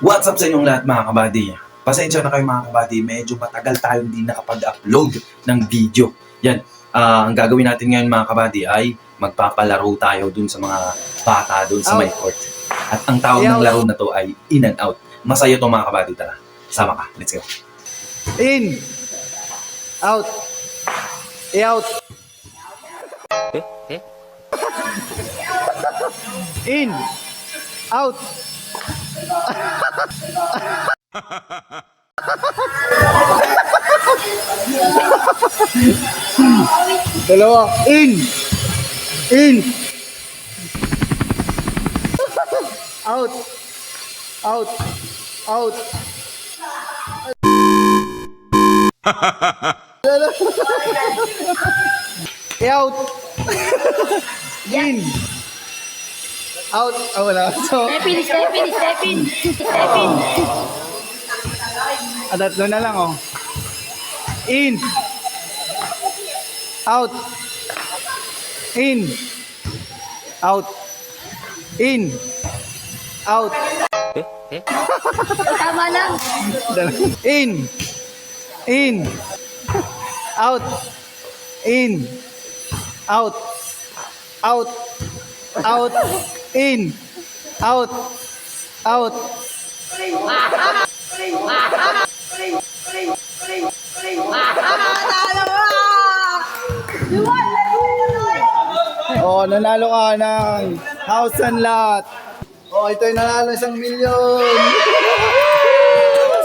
What's up sa inyong lahat mga kabady? Pasensya na kayo mga kabady, medyo matagal tayong hindi nakapag-upload ng video. Yan, ah, ang gagawin natin ngayon mga kabady ay magpapalaro tayo dun sa mga bata dun sa Out. may court. At ang tawag ng Out. laro na to ay in and out. Masaya to mga kabady, tara. Sama ka, let's go. In. Out. I-out. In. Out. Dalawa. In. In. Out. Out. Out. I-out. In. Out. Ah, wala. So, Step in, step in, step in, step in. ah, tatlo na lang, oh. In. Out. In. Out. In. Out. Tama lang. In. In. Out. In. Out. Out. Out. In. Out. Out. Oh, nanalo ka ng house and lot. Oh, ito yung nanalo isang milyon.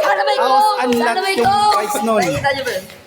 Sana may ko! House and lot yung price nun. Niyo ba?